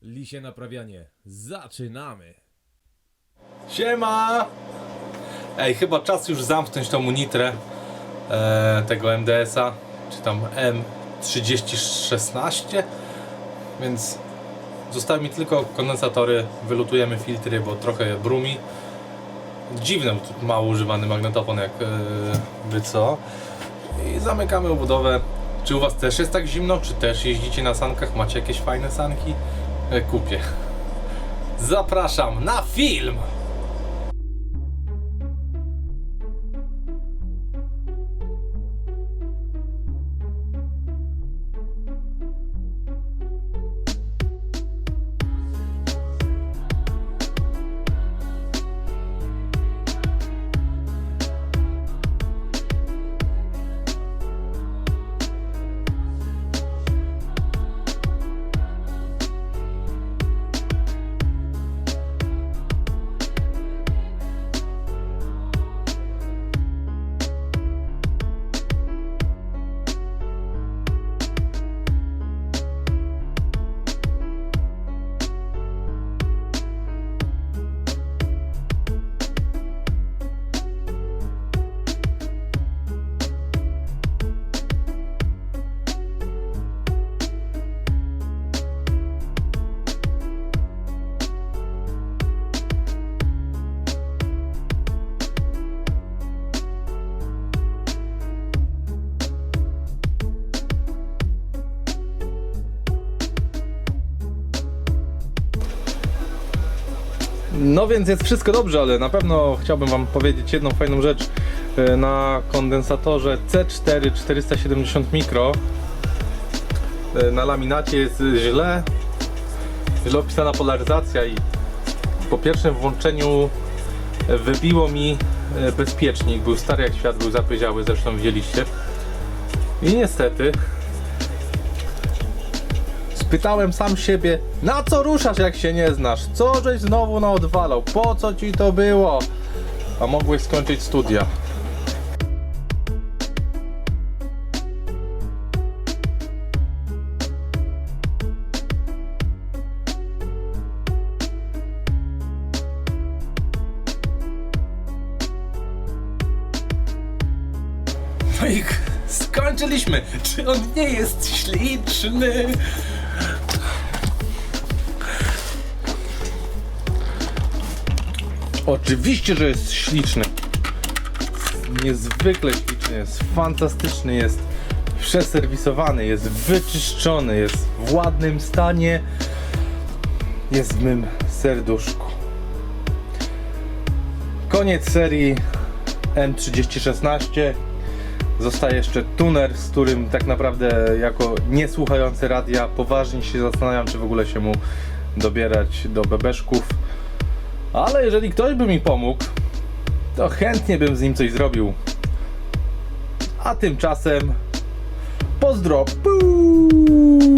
serwisie naprawianie. Zaczynamy! Siema! Ej, chyba czas już zamknąć tą unitrę e, tego MDS-a, czy tam M3016, więc zostały mi tylko kondensatory, wylutujemy filtry, bo trochę brumi. Dziwny, mało używany magnetofon, jak e, co. I zamykamy obudowę. Czy u Was też jest tak zimno? Czy też jeździcie na sankach? Macie jakieś fajne sanki? E, kupię. Zapraszam na film! No więc jest wszystko dobrze, ale na pewno chciałbym Wam powiedzieć jedną fajną rzecz. E, Na kondensatorze C4 470 mikro e, na laminacie jest źle, źle opisana polaryzacja i po pierwszym włączeniu e, wybiło mi bezpiecznik. Był stary jak świat, był zapyziały, zresztą widzieliście. I niestety Spytałem sam siebie, na co ruszasz jak się nie znasz? Co żeś znowu naodwalał? Po co ci to było? A mogłeś skończyć studia. No skończyliśmy. Czy on nie jest śliczny? Oczywiście, że jest śliczny. Niezwykle śliczny jest, fantastyczny jest, przeserwisowany, jest wyczyszczony, jest w ładnym stanie. Jest w mym serduszku. Koniec serii M3016. Zostaje jeszcze tuner, z którym tak naprawdę jako niesłuchający radia poważnie się zastanawiam, czy w ogóle się mu dobierać do bebeszków. Ale jeżeli ktoś by mi pomógł, to chętnie bym z nim coś zrobił. A tymczasem pozdro. It's